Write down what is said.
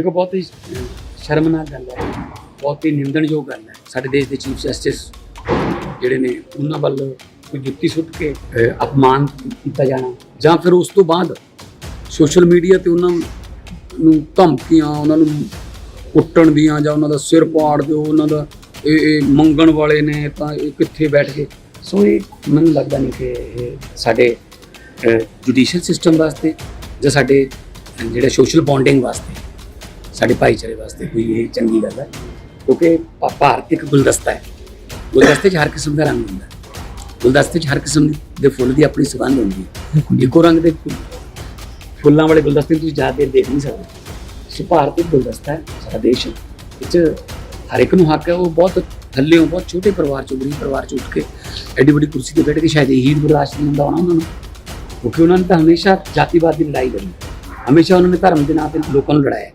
ਦੇਖੋ, ਬਹੁਤ ਹੀ ਸ਼ਰਮਨਾਕ ਗੱਲ ਹੈ। ਬਹੁਤ ਹੀ ਨਿੰਦਣਯੋਗ ਗੱਲ ਹੈ। ਸਾਡੇ ਦੇਸ਼ ਦੇ ਚੀਫ ਜਸਟਿਸ ਜਿਹੜੇ ਨੇ, ਉਹਨਾਂ ਵੱਲ ਕੋਈ ਜੁੱਤੀ ਸੁੱਟ ਕੇ ਅਪਮਾਨ ਕੀਤਾ ਜਾਣਾ। ਜਾਂ ਫਿਰ ਉਸ ਤੋਂ ਬਾਅਦ ਸੋਸ਼ਲ ਮੀਡੀਆ ਤੇ ਉਹਨਾਂ ਨੂੰ ਧਮਕੀਆਂ, ਉਹਨਾਂ ਨੂੰ ਕੁੱਟਣ ਦੀਆਂ ਜਾਂ ਉਹਨਾਂ ਦਾ ਸਿਰ ਪਾੜ ਦਿਓ, ਉਹਨਾਂ ਦਾ ਇਹ ਇਹ ਮੰਗਣ ਵਾਲੇ ਨੇ ਤਾਂ ਇਹ ਕਿੱਥੇ ਬੈਠ ਕੇ ਸੋ ਇਹ ਮੈਨੂੰ ਲੱਗਦਾ ਨਹੀਂ ਕਿ ਇਹ ਸਾਡੇ ਜੁਡੀਸ਼ੀਅਲ ਸਿਸਟਮ ਵਾਸਤੇ ਜਾਂ ਸਾਡੇ ਜਿਹੜੇ ਸੋਸ਼ਲ ਬੌਂਡਿੰਗ ਵਾਸਤੇ ਸਾਡੇ ਭਾਈਚਾਰੇ ਵਾਸਤੇ ਕੋਈ ਇਹ ਚੰਗੀ ਗੱਲ ਹੈ ਕਿਉਂਕਿ ਭਾਰਤ ਇੱਕ ਗੁਲਦਸਤਾ ਹੈ। ਗੁਲਦਸਤੇ 'ਚ ਹਰ ਕਿਸਮ ਦਾ ਰੰਗ ਹੁੰਦਾ ਹੈ। ਗੁਲਦਸਤੇ 'ਚ ਹਰ ਕਿਸਮ ਦੇ ਫੁੱਲ ਦੀ ਆਪਣੀ ਸੁਗੰਧ ਹੁੰਦੀ ਹੈ। ਇੱਕੋ ਰੰਗ ਦੇ ਫੁੱਲ- ਫੁੱਲਾਂ ਵਾਲੇ ਗੁਲਦਸਤੇ ਤੁਸੀਂ ਜ਼ਿਆਦਾ ਦੇਰ ਦੇਖ ਨਹੀਂ ਸਕਦੇ। ਸੋ ਭਾਰਤ ਇੱਕ ਗੁਲਦਸਤਾ ਹੈ ਸਾਡਾ ਦੇਸ਼ ਹੈ। ਇਹ 'ਚ ਹਰ ਇੱਕ ਨੂੰ ਹੱਕ ਹੈ ਉਹ ਬਹੁਤ ਥੱਲੇੋਂ ਬਹੁਤ ਛੋਟੇ ਪਰਿਵਾਰ ਚੋਂ ਗਰੀਬ ਪਰਿਵਾਰ ਚੋਂ ਉੱਠ ਕੇ ਐਡੀ ਵੱਡੀ ਕੁਰਸੀ ਤੇ ਬੈਠ ਕੇ ਸ਼ਾਇਦ ਇਹੀ ਬਰਦਾਸ਼ਤ ਨਹੀਂ ਹੁੰਦਾ ਉਹਨਾਂ ਨੂੰ। ਕਿਉਂਕਿ ਉਹਨਾਂ ਨੇ ਤਾਂ ਹਮੇਸ਼ਾ ਜਾਤੀਵਾਦ ਦੀ ਲੜਾਈ ਲੜੀ। ਹਮੇਸ਼ਾ ਉਹਨਾਂ ਨੇ ਧਰਮ ਦੇ ਨਾਂ ਤੇ ਲੋਕਾਂ ਨੂੰ ਲੜਾਇਆ।